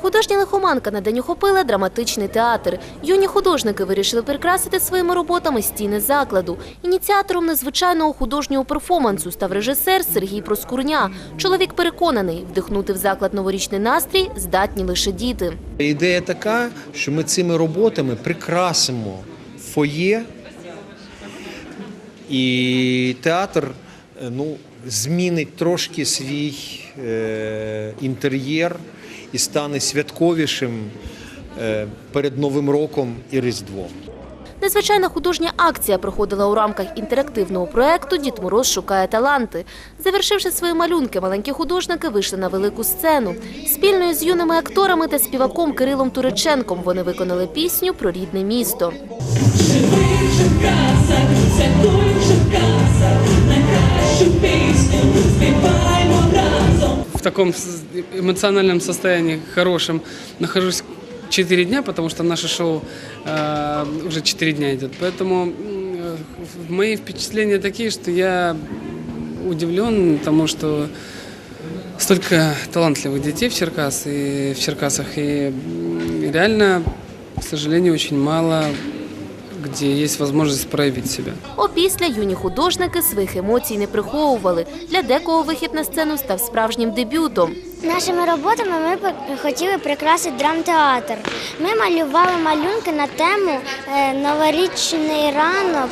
Художня лихоманка на день охопила драматичний театр. Юні художники вирішили прикрасити своїми роботами стіни закладу. Ініціатором незвичайного художнього перформансу став режисер Сергій Проскурня. Чоловік переконаний, вдихнути в заклад новорічний настрій здатні лише діти. Ідея така, що ми цими роботами прикрасимо фоє, і театр е, ну, змінить трошки свій е, інтер'єр і стане святковішим е, перед Новим роком і Різдвом. Незвичайна художня акція проходила у рамках інтерактивного проекту Дід Мороз шукає таланти. Завершивши свої малюнки, маленькі художники вийшли на велику сцену. Спільно з юними акторами та співаком Кирилом Туриченком вони виконали пісню про рідне місто. В таком эмоциональном состоянии хорошем нахожусь 4 дня, потому что наше шоу э, уже 4 дня идет. Поэтому э, мои впечатления такие, что я удивлен тому, что столько талантливых детей в, Черкас, и в Черкасах. И реально, к сожалению, очень мало где есть возможность проявить себя. Опісля юні художники своїх емоцій не приховували. Для декого вихід на сцену став справжнім дебютом. Нашими роботами ми хотіли прикрасити драмтеатр. Ми малювали малюнки на тему е, Новорічний ранок.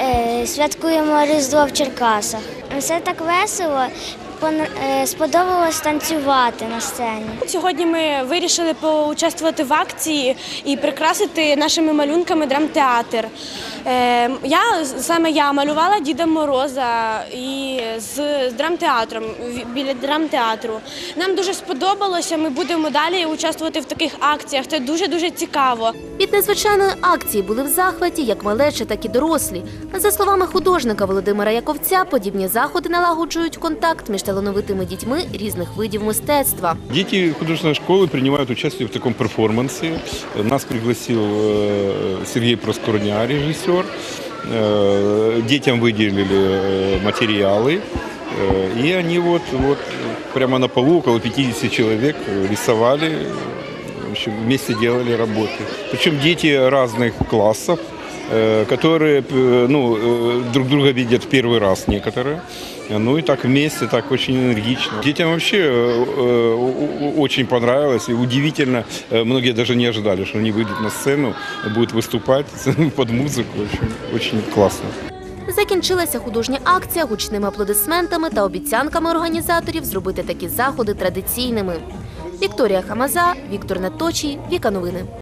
е, Святкуємо Різдво в Черкасах. Все так весело. Е, Сподобалось танцювати на сцені. Сьогодні ми вирішили поучаствувати в акції і прикрасити нашими малюнками драмтеатр. Е, Я саме я малювала Діда Мороза і з з драмтеатром біля драмтеатру. Нам дуже сподобалося. Ми будемо далі участвувати в таких акціях. Це дуже дуже цікаво. Від незвичайної акції були в захваті як малечі, так і дорослі. За словами художника Володимира Яковця, подібні заходи налагоджують контакт між талановитими дітьми різних видів мистецтва. Дети художественной школы принимают участие в таком перформансе. Нас пригласил э, Сергей Проскурня, режиссер. Э, Детям выделили э, материалы. Э, И они вот, вот прямо на полу, около 50 человек, э, рисовали, в общем, вместе делали работы. Причем дети разных классов, э, которые э, ну, э, друг друга видят в первый раз некоторые. Ну и так вместе, так очень энергично. Детям вообще э, э, о- о- очень понравилось. И удивительно, э, многие даже не ожидали, что они выйдут на сцену, будут выступать под музыку. В общем, очень классно. Закінчилася художня акція гучними аплодисментами та обіцянками організаторів зробити такі заходи традиційними. Вікторія Хамаза, Віктор Наточій, Віка Новини.